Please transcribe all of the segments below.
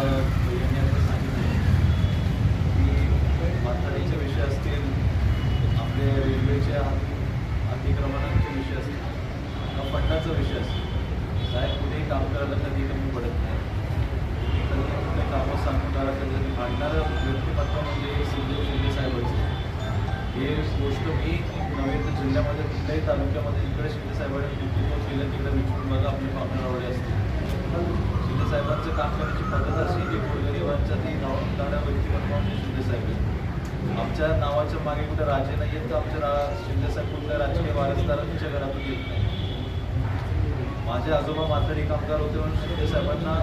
यांनी आता सांगितले की माथाडीचे विषय असतील आपले रेल्वेच्या अतिक्रमणाचे विषय असतील किंवा फंडाचा विषय असेल साहेब कुठेही काम करायला कधी कमी पडत नाही कधी कुठे कामं सांगून राहिलं तर कधी भांडणारं व्यक्तिमत्व म्हणजे शिंदे शिंदे साहेबांचं हे गोष्ट मी नव्हे तर जिल्ह्यामध्ये कुठल्याही तालुक्यामध्ये इकडे शिंदेसाहेबांनी नेतृत्व केलं तिकडे विचारून बघा आपली पाहुणेरावळे असतील साहेबांचं काम करण्याची पद्धत अशी की गोरगरिबांच्या ती नाव काढा व्यक्तिमत्व म्हणजे शिंदे साहेब. आमच्या नावाच्या मागे कुठे राजे नाही आहेत तर आमच्या रा शिंदे साहेब कुठल्या राजकीय वारसदारांच्या घरातून येत नाही. माझे आजोबा माथाडी कामगार होते म्हणून शिंदे साहेबांना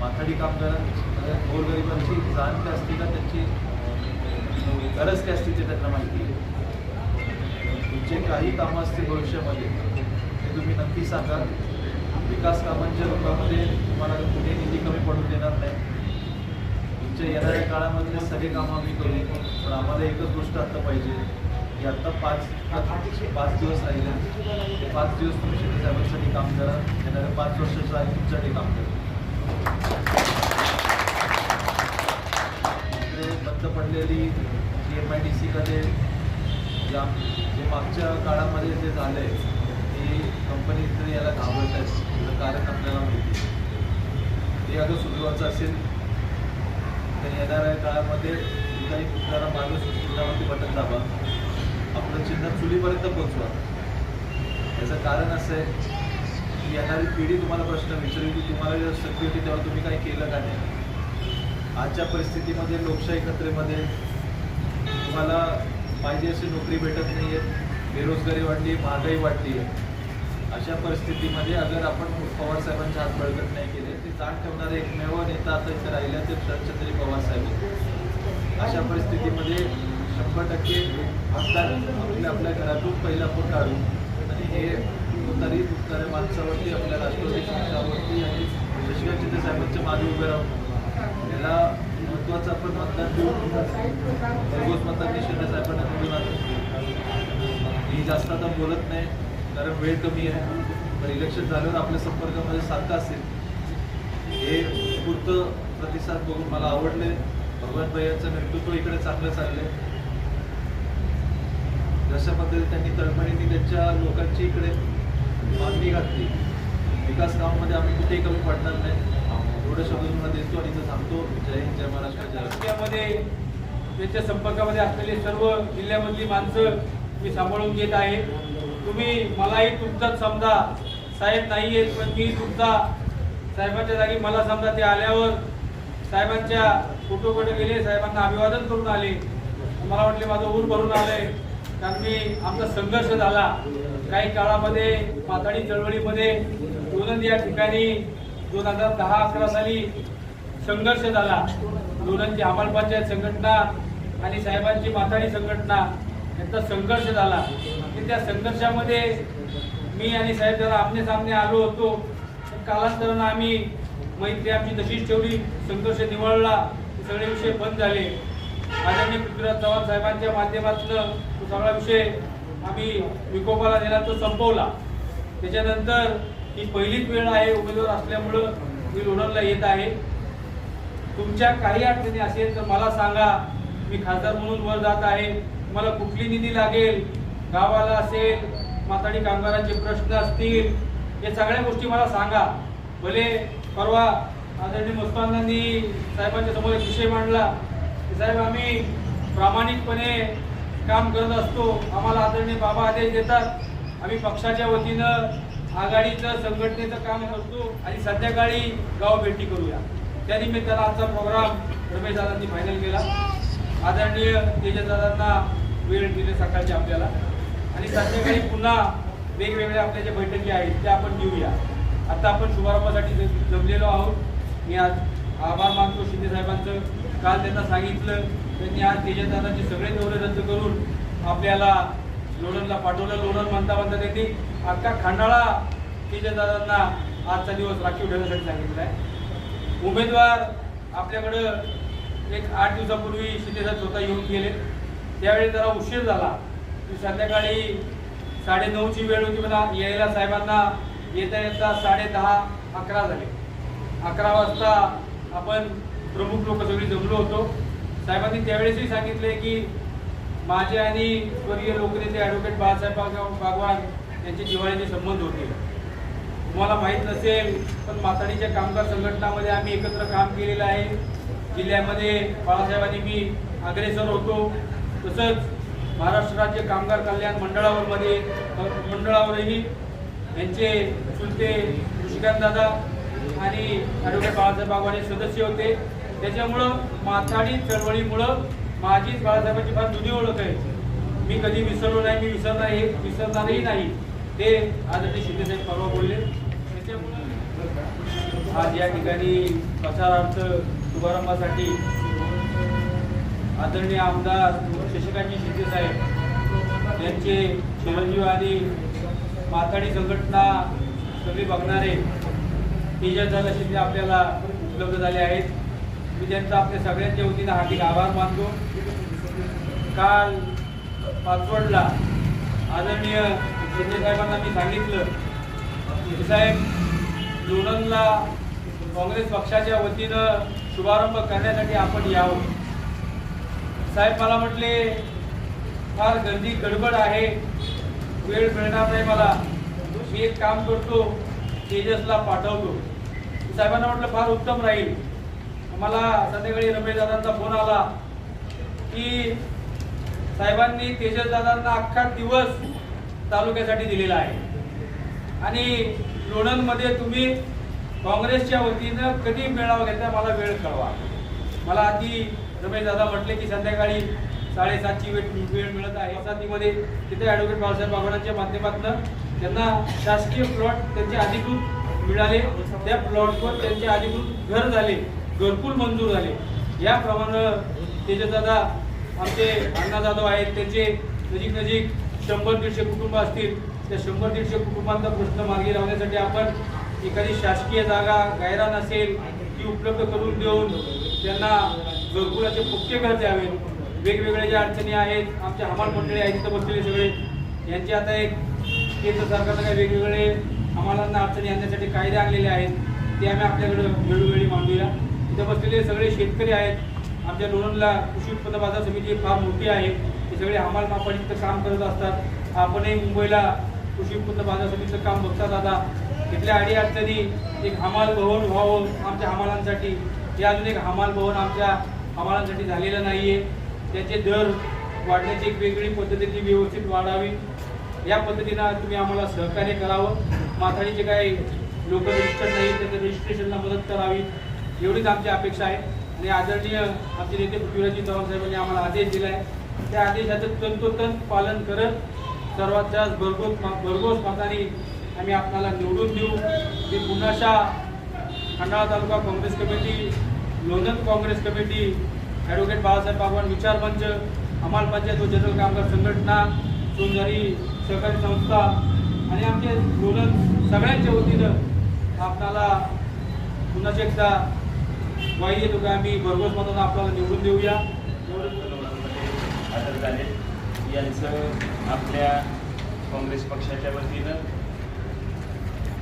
माथाडी कामगार म्हणजे गोरगरिबांची जाण काय असते का त्यांची गरज काय असते ते त्यांना माहिती आहे. तुमचे काही कामं असतील भविष्यामध्ये ते तुम्ही नक्की सांगा. विकास कामांच्या रूपामध्ये तुम्हाला कुठे निधी कमी पडून देणार नाही. तुमच्या येणाऱ्या काळामधले सगळे कामं आम्ही करू. पण आम्हाला एकच गोष्ट आता पाहिजे. की आत्ता पाच पाच दिवस राहिले. ते पाच दिवस तुम्ही शिंदे साहेबांसाठी काम करा. येणाऱ्या पाच वर्षाचं आहे तुमच्यासाठी काम करा. बंद पडलेली जी एम आय डी सीमध्ये ज्या जे मागच्या काळामध्ये जे झालं आहे की कंपनी इथं याला घाबरत आहे त्याचं कारण आपल्याला माहिती ते अगं सुरुवाचं असेल तर येणाऱ्या काळामध्ये काही कुठल्याला माणूस चिन्हावरती बटन दाबा. आपलं चिन्ह चुलीपर्यंत पोचवा याचं कारण असं आहे की येणारी पिढी तुम्हाला प्रश्न विचारेल की तुम्हाला जेव्हा शक्य होती तेव्हा तुम्ही काही केलं का नाही? आजच्या परिस्थितीमध्ये लोकशाही खत्रेमध्ये तुम्हाला पाहिजे अशी नोकरी भेटत नाही आहे बेरोजगारी वाढली आहे महागाई वाढली आहे अशा परिस्थितीमध्ये अगर आपण पवार हात बळकट नाही केले ते जाण ठेवणारे एकमेव नेता आता इथे राहिल्या ते शरदचंद्री पवार साहेब अशा परिस्थितीमध्ये शंभर टक्के मतदार आपल्या आपल्या घरातून पहिला फोट काढून आणि हे उतारी दुखणाऱ्या माणसावरती आपल्या राष्ट्रवादी पक्षावरती आणि शशिकांत शिंदे मागे उभे राहून याला महत्त्वाचं आपण मतदान देऊ. भरघोस मतदान निश्चित साहेबांना निवडून आणू मी जास्त आता बोलत नाही. कारण वेळ कमी आहे. पण इलेक्शन झाल्यावर आपल्या संपर्कामध्ये सारखं असेल. हे पूर्त प्रतिसाद बघून मला आवडले. भगवान भैयाचं नेतृत्व इकडे चांगलं चाललंय. जशा पद्धतीने त्यांनी तळमळीने त्यांच्या लोकांची इकडे मागणी घातली. विकास कामामध्ये आम्ही कुठेही कमी पडणार नाही. एवढं शब्द तुम्हाला देतो आणि इथं थांबतो. जय हिंद जय महाराष्ट्र जय त्याच्या संपर्कामध्ये असलेली सर्व जिल्ह्यामधली माणसं मी सांभाळून घेत आहे. तुम्ही मलाही तुमचाच समजा साहेब नाही आहेत पण मी तुमचा साहेबांच्या जागी मला समजा ते आल्यावर साहेबांच्या फोटोकडे गेले साहेबांना अभिवादन करून आले. मला वाटले माझं ऊर भरून आलंय. कारण मी आमचा संघर्ष झाला. काही काळामध्ये माथाडी चळवळीमध्ये लोणंद या ठिकाणी दोन हजार दहा अकरा साली संघर्ष झाला. दोनांची अंमलपंचायत संघटना आणि साहेबांची माथाडी संघटना यांचा संघर्ष झाला. की त्या संघर्षामध्ये मी आणि साहेब जरा आमने सामने आलो होतो. कालांतरानं आम्ही मैत्री आमची तशीच ठेवली. संघर्ष निवळला. सगळे विषय बंद झाले. आदरणीय पृथ्वीराज चव्हाण साहेबांच्या माध्यमातून तो सगळा विषय आम्ही विकोपाला दिला तो संपवला. त्याच्यानंतर ही पहिलीच वेळ आहे उमेदवार असल्यामुळं मी लोणारला येत आहे. तुमच्या काही अडचणी असेल तर मला सांगा. मी खासदार म्हणून वर जात आहे. मला कुठली निधी लागेल? गावाला असेल माथाडी कामगारांचे प्रश्न असतील या सगळ्या गोष्टी मला सांगा. भले परवा आदरणीय मुस्तानांनी साहेबांच्या समोर एक विषय मांडला. की साहेब आम्ही प्रामाणिकपणे काम करत असतो. आम्हाला आदरणीय बाबा आदेश देतात. आम्ही पक्षाच्या वतीनं आघाडीचं संघटनेचं काम करतो आणि संध्याकाळी गाव भेटी करूया. त्यानिमित्तानं आजचा प्रोग्राम रमेश दादांनी फायनल केला. आदरणीय तेजदादांना वेळ दिले सकाळची आपल्याला. आणि संध्याकाळी पुन्हा वेगवेगळ्या आपल्या ज्या बैठकी आहेत त्या आपण घेऊया आता आपण शुभारंभासाठी जमलेलो आहोत मी आज आभार मानतो शिंदे साहेबांचं. काल त्यांना सांगितलं त्यांनी आज तेजदादाचे सगळे दौरे रद्द करून आपल्याला लोणंदला पाठवलं. लोणंद म्हणता म्हणता त्यांनी अख्खा खंडाळा तेजदादांना आजचा दिवस राखीव ठेवण्यासाठी सांगितलं आहे. उमेदवार आपल्याकडं एक आठ दिवसापूर्वी शिंदेसाहेब स्वतः येऊन गेले. त्यावेळी जरा उशीर झाला. की संध्याकाळी साडेनऊची वेळ होती मला यायला साहेबांना येता येता साडे दहा अकरा झाले. अकरा वाजता आपण प्रमुख लोक सगळी जमलो होतो. साहेबांनी त्यावेळेसही सांगितले की माझे आणि स्वर्गीय लोकनेते ॲडव्होकेट बाळासाहेब बागवान यांचे दिवाळीचे संबंध होते. तुम्हाला माहीत नसेल पण माताडीच्या कामगार संघटनामध्ये आम्ही एकत्र काम केलेलं आहे. जिल्ह्यामध्ये बाळासाहेबांनी मी अग्रेसर होतो. तसंच महाराष्ट्र राज्य कामगार कल्याण मंडळावर मध्ये मंडळावरही यांचे चुलते ऋषिकांत दादा आणि ॲडव्होकेट बाळासाहेब बागवाने सदस्य होते. त्याच्यामुळं माथाडी चळवळीमुळं माझी बाळासाहेबांची फार जुनी ओळख आहे. मी कधी विसरलो नाही मी विसरणार हे विसरणारही नाही. ते आदरणीय शिंदेसाहेब परवा बोलले. त्याच्यामुळं आज या ठिकाणी प्रचारार्थ शुभारंभासाठी आदरणीय आमदार शशिकांतजी शिंदेसाहेब यांचे चिरंजीव आणि माथाडी संघटना सगळी बघणारे तेजस शिंदे आपल्याला उपलब्ध झाले आहेत मी त्यांचा आपल्या सगळ्यांच्या वतीनं हार्दिक आभार मानतो. काल पाचवडला आदरणीय शिंदेसाहेबांना मी सांगितलं की साहेब लोणंदला काँग्रेस पक्षाच्या वतीनं शुभारंभ करण्यासाठी आपण यावं. साहेब मला म्हटले फार गर्दी गडबड आहे. वेळ मिळणार नाही मला. मी एक काम करतो तेजसला पाठवतो. साहेबांना म्हटलं फार उत्तम राहील. मला संध्याकाळी रमेश दादांचा फोन आला की साहेबांनी तेजस दादांना अख्खा दिवस तालुक्यासाठी दिलेला आहे. आणि लोणंदमध्ये तुम्ही काँग्रेसच्या वतीनं कधी मेळावा घेता मला वेळ कळवा. मला आधी रमेश दादा म्हटले की संध्याकाळी साडेसातची वेळ वेळ मिळत आहे. सातीमध्ये तिथे ॲडव्होकेट बाबासाहेब बागवानांच्या माध्यमातून त्यांना शासकीय प्लॉट त्यांचे अधिकृत मिळाले. त्या प्लॉटवर त्यांचे अधिकृत घर झाले. घरकुल मंजूर झाले. याप्रमाणे तेजदादा आमचे अण्णा जाधव आहेत. त्यांचे नजीक नजीक शंभर दीडशे कुटुंब असतील. त्या शंभर दीडशे कुटुंबांचा प्रश्न मार्गी लावण्यासाठी आपण एखादी शासकीय जागा गायरान असेल ती उपलब्ध करून देऊन त्यांना घरपुर असे मुख्य घर द्यावे वेगवेगळ्या ज्या अडचणी आहेत आमच्या हमाल मंडळी आहेत तिथं बसलेले सगळे. यांचे आता एक केंद्र सरकारनं काही वेगवेगळे हमालांना अडचणी आणण्यासाठी कायदे आणलेले आहेत ते आम्ही आपल्याकडं वेळोवेळी मांडूया. तिथं बसलेले सगळे शेतकरी आहेत. आमच्या लोणंदला कृषी उत्पन्न बाजार समिती फार मोठी आहे. ते सगळे हमाल मापड काम करत असतात. आपणही मुंबईला कृषी उत्पन्न बाजार समितीचं काम बघतात आता तिथल्या अडी अडचणी एक हमाल भवन व्हावं आमच्या हमालांसाठी. हे अजून एक हमाल भवन आमच्या आम्हालासाठी झालेलं नाही आहे त्याचे दर वाढण्याची एक वेगळी पद्धतीची व्यवस्थित वाढावी. या पद्धतीनं तुम्ही आम्हाला सहकार्य करावं. माथाडीचे काही लोक रजिस्टर नाही त्याच्या रजिस्ट्रेशनला मदत करावी. एवढीच आमची अपेक्षा आहे. आणि आदरणीय आमचे नेते पृथ्वीराजी चव्हाण साहेबांनी आम्हाला आदेश दिला आहे त्या आदेशाचं तंतोतंत पालन करत सर्वात जास्त भरघोस भरघोस मताने आम्ही आपणाला निवडून देऊ. मी पुन्हाशा Khandala taluka Congress committee Lonand Congress committee advocate Balasaheb Bagwan विचार मंच हमाल पंचायत व जनरल कामगार संघटना सोनझारी सहकारी संस्था आणि आमचे लोणंद सगळ्यांच्या वतीनं आपणाला पुन्हा एकदा ग्वाही येतो का आम्ही भरघोस मतानं आपल्याला निवडून देऊया. एवढंच झाले यांचं आपल्या काँग्रेस पक्षाच्या वतीनं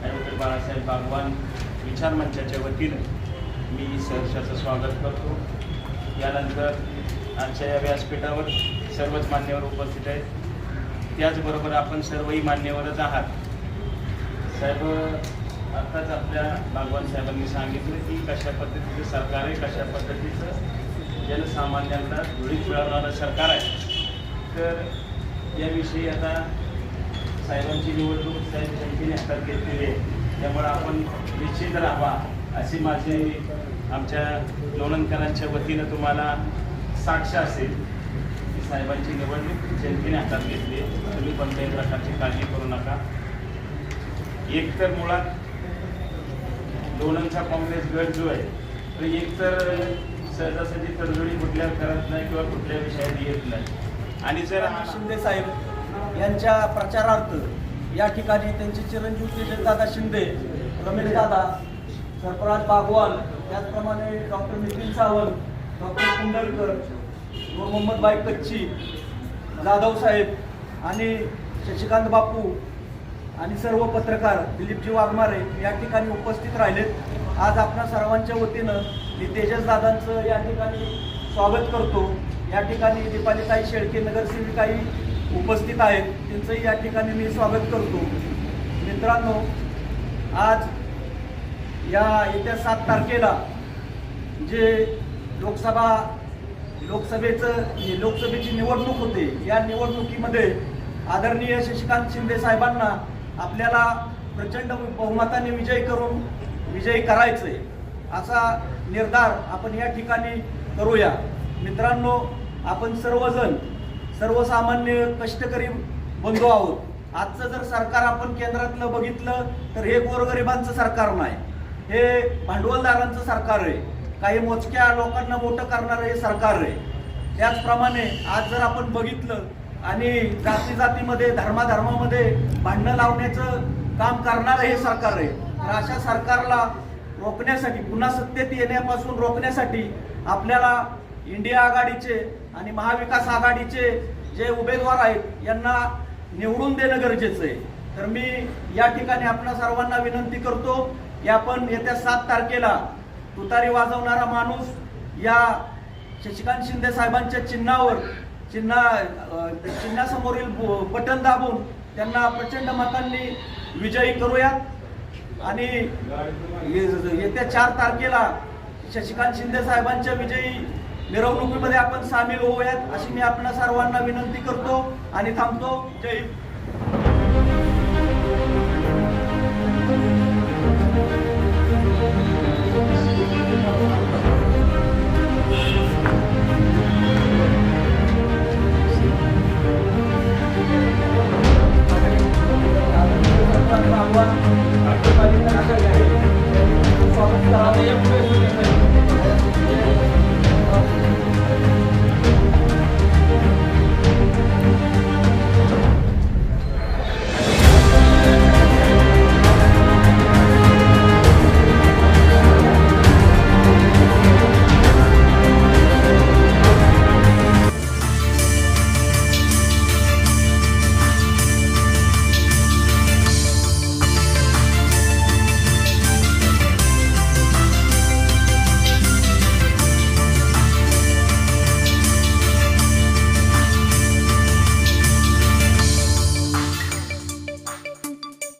ॲडव्होकेट बाळासाहेब बागवान विचार मंचाच्या वतीनं मी सहर्षाचं स्वागत करतो. यानंतर आजच्या या व्यासपीठावर सर्वच मान्यवर उपस्थित आहेत. त्याचबरोबर आपण सर्वही मान्यवरच आहात. साहेब आत्ताच आपल्या बागवान साहेबांनी सांगितलं की कशा पद्धतीचं सरकार आहे कशा पद्धतीचं जनसामान्यांना धुळीत मिळवणारं सरकार आहे. तर याविषयी आता साहेबांची निवडणूक साहेब जनतेने हातात घेतलेली आहे. त्यामुळे आपण निश्चित राहावा अशी माझी आमच्या लोणंदकरांच्या वतीनं तुम्हाला साक्ष असेल की साहेबांची निवडणूक जनतेने हातात घेतली तुम्ही कोणत्याही प्रकारची काळजी करू नका. एक तर मुळात लोणंदचा काँग्रेस गट जो आहे तो एक तर सहजासहजी तडजोडी कुठल्या करत नाही किंवा कुठल्या विषयात येत नाही. आणि जर हा शिंदे साहेब यांच्या प्रचारार्थ या ठिकाणी त्यांचे चिरंजीव दादा शिंदे रमेश दादा सरफराज बागवान त्याचप्रमाणे डॉक्टर नितीन सावंत डॉक्टर कुंडलकर नूर मोहम्मद बाई कच्ची जाधव साहेब आणि शशिकांत बापू आणि सर्व पत्रकार दिलीपजी वाघमारे या ठिकाणी उपस्थित राहिलेत. आज आपणा सर्वांच्या वतीनं मी तेजस दादांचं या ठिकाणी स्वागत करतो. या ठिकाणी दीपालीताई शेळके नगरसेविकाही उपस्थित आहेत. त्यांचंही या ठिकाणी मी स्वागत करतो. मित्रांनो आज या येत्या सात तारखेला जे लोकसभा लोकसभेचं लोकसभेची निवडणूक होते या निवडणुकीमध्ये आदरणीय शशिकांत शिंदे साहेबांना आपल्याला प्रचंड बहुमताने विजय करून विजयी करायचंय असा निर्धार आपण या ठिकाणी करूया. मित्रांनो आपण सर्वजण सर्वसामान्य कष्टकरी बंधू आहोत. आजचं जर सरकार आपण केंद्रातलं बघितलं तर हे गोरगरिबांचं सरकार नाही. हे भांडवलदारांचं सरकार आहे. काही मोजक्या लोकांना मोठं करणारं हे सरकार आहे. त्याचप्रमाणे आज जर आपण बघितलं आणि जाती जातीमध्ये धर्माधर्मामध्ये भांडणं लावण्याचं काम करणारं हे सरकार आहे. तर अशा सरकारला रोखण्यासाठी पुन्हा सत्तेत येण्यापासून रोखण्यासाठी आपल्याला इंडिया आघाडीचे आणि महाविकास आघाडीचे जे उमेदवार आहेत यांना निवडून देणं गरजेचं आहे. तर मी या ठिकाणी आपल्या सर्वांना विनंती करतो की आपण येत्या सात तारखेला तुतारी वाजवणारा माणूस या शशिकांत शिंदे साहेबांच्या चिन्हावर चिन्हा चिन्हासमोरील ब- बटन दाबून त्यांना प्रचंड मतांनी विजयी करूयात. आणि येत्या चार तारखेला शशिकांत शिंदे साहेबांच्या विजयी मिरवणुकीमध्ये आपण सामील होऊयात अशी मी आपल्या सर्वांना विनंती करतो आणि थांबतो. जय हिंद.